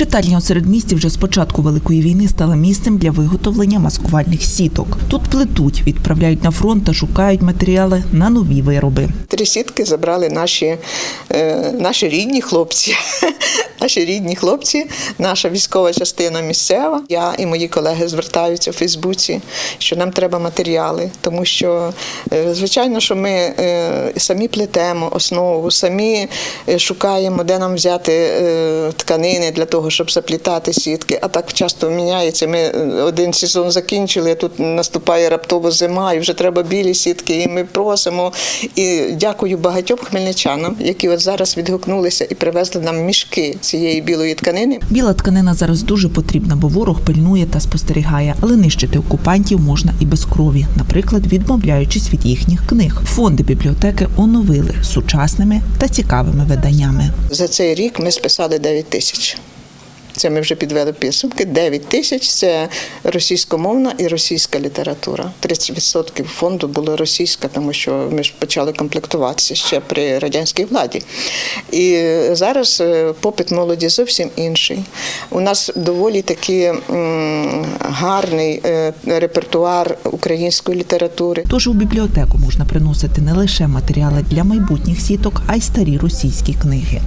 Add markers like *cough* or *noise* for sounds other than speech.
Читальня у середмісті вже з початку великої війни стала місцем для виготовлення маскувальних сіток. Тут плетуть, відправляють на фронт та шукають матеріали на нові вироби. Три сітки забрали наші, е, наші рідні хлопці. *laughs* Наші рідні хлопці, наша військова частина місцева. Я і мої колеги звертаються в Фейсбуці, що нам треба матеріали, тому що, е, звичайно, що ми е, самі плетемо основу, самі шукаємо, де нам взяти тканини для того, щоб заплітати сітки. А так часто міняється. Ми е, один сезон закінчили, а тут наступає раптово зима, і вже треба білі сітки. І ми просимо. І дякую багатьом хмельничанам, які от зараз відгукнулися і привезли нам мішки цієї білої тканини. Біла тканина зараз дуже потрібна, бо ворог пильнує та спостерігає, але нищити окупантів можна і без крові, наприклад, відмовляючись від їхніх книг. Фонди бібліотеки оновили сучасними та цікавими виданнями. За цей рік ми списали 9 тисяч. Це ми вже підвели підсумки. 9 тисяч це російськомовна і російська література. 30% фонду було російська, тому що ми ж почали комплектуватися ще при радянській владі. І зараз е, попит молоді зовсім інший. У нас доволі такий гарний е, репертуар української літератури. Тож у бібліотеку можна приносити не лише матеріали для майбутніх сіток, а й старі російські книги.